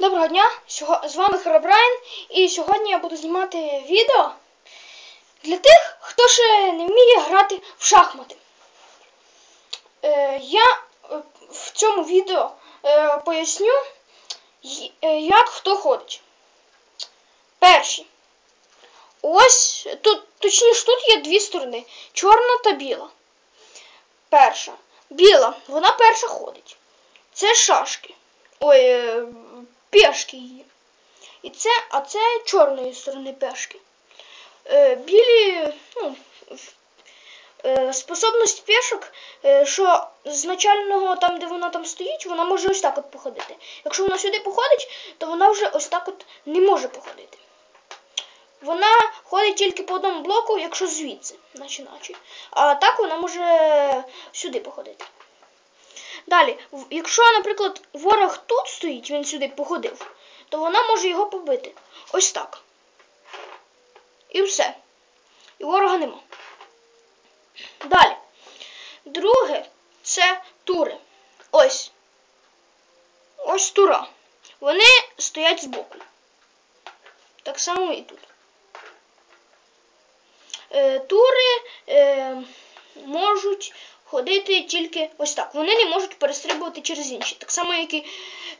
Доброго дня! З вами Херобрайн і сьогодні я буду знімати відео для тих, хто ще не вміє грати в шахмати. Е, я е, в цьому відео е, поясню, як хто ходить. Перші. Ось тут, точніше, тут є дві сторони: чорна та біла. Перша. Біла, вона перша ходить. Це шашки. Ой, пешки її. І це, а це чорної сторони пешки. Е, білі, ну, е, способність пешок, е, що з начального там, де вона там стоїть, вона може ось так от походити. Якщо вона сюди походить, то вона вже ось так от не може походити. Вона ходить тільки по одному блоку, якщо звідси починаючи. А так вона може сюди походити. Далі, якщо, наприклад, ворог тут стоїть, він сюди походив, то вона може його побити. Ось так. І все. І ворога нема. Далі. Друге це тури. Ось. Ось тура. Вони стоять збоку. Так само і тут. Е, тури е, ходити тільки ось так. Вони не можуть перестрибувати через інші, так само, як і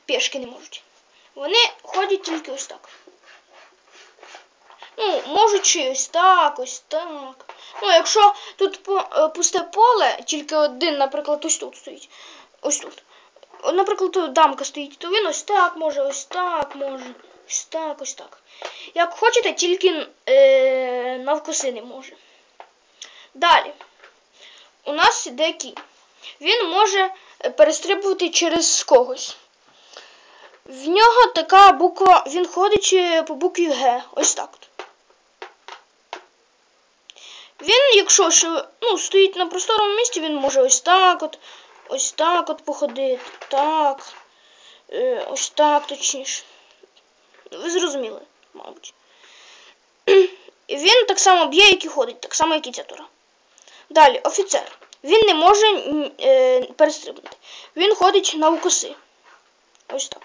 пішки не можуть. Вони ходять тільки ось так. Ну, можуть чи ось так, ось так. Ну, якщо тут е, пусте поле, тільки один, наприклад, ось тут стоїть. Ось тут. Наприклад, тут дамка стоїть, то він ось так може, ось так може, ось так, ось так. Як хочете, тільки е, навкоси не може. Далі. У нас іде кінь. Він може е, перестрибувати через когось. В нього така буква, він ходить е, по букві Г. Ось так. Він, якщо ще, ну, стоїть на просторому місці, він може ось так от, ось так от походити. Так. Е, ось так точніше. Ви зрозуміли, мабуть. Він так само б'є, як і ходить, так само, як і ця тура. Далі, офіцер. Він не може е, перестрибнути. Він ходить на укоси. Ось так.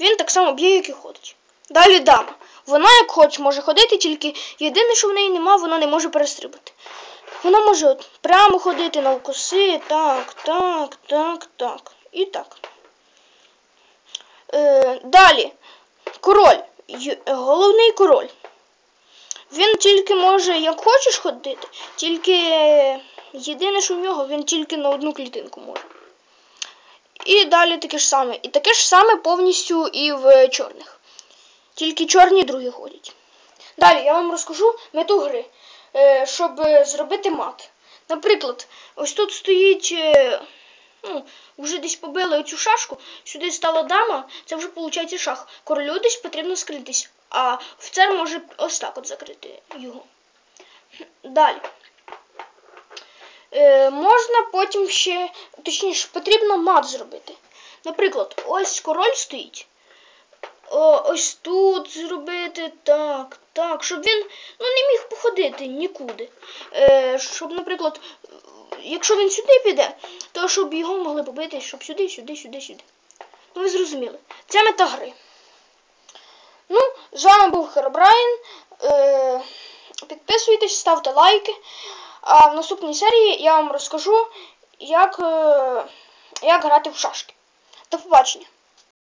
Він так само б'є, як і ходить. Далі дама. Вона, як хоче, може ходити, тільки єдине, що в неї нема, вона не може перестрибати. Вона може от прямо ходити на укоси, так, так, так, так. І так. Е, далі. Король. Головний король. Він тільки може, як хочеш ходити, тільки єдине, що в нього, він тільки на одну клітинку може. І далі таке ж саме. І таке ж саме повністю і в чорних. Тільки чорні другі ходять. Далі я вам розкажу мету гри, е, щоб е, зробити мат. Наприклад, ось тут стоїть. Е, Ну, вже десь побили оцю шашку, сюди стала дама, це вже виходить шах. Королю десь потрібно скритись, а офіцер може ось так от закрити його. Далі. Е, можна потім ще, точніше, потрібно мат зробити. Наприклад, ось король стоїть. О, ось тут зробити так, так, щоб він ну, не міг походити нікуди. Е, щоб, наприклад, якщо він сюди піде, то щоб його могли побити, щоб сюди, сюди, сюди, сюди. Ну, ви зрозуміли. Це мета гри. Ну, з вами був Херобрайн. Е, підписуйтесь, ставте лайки. А в наступній серії я вам розкажу, як, е, як грати в шашки. До побачення.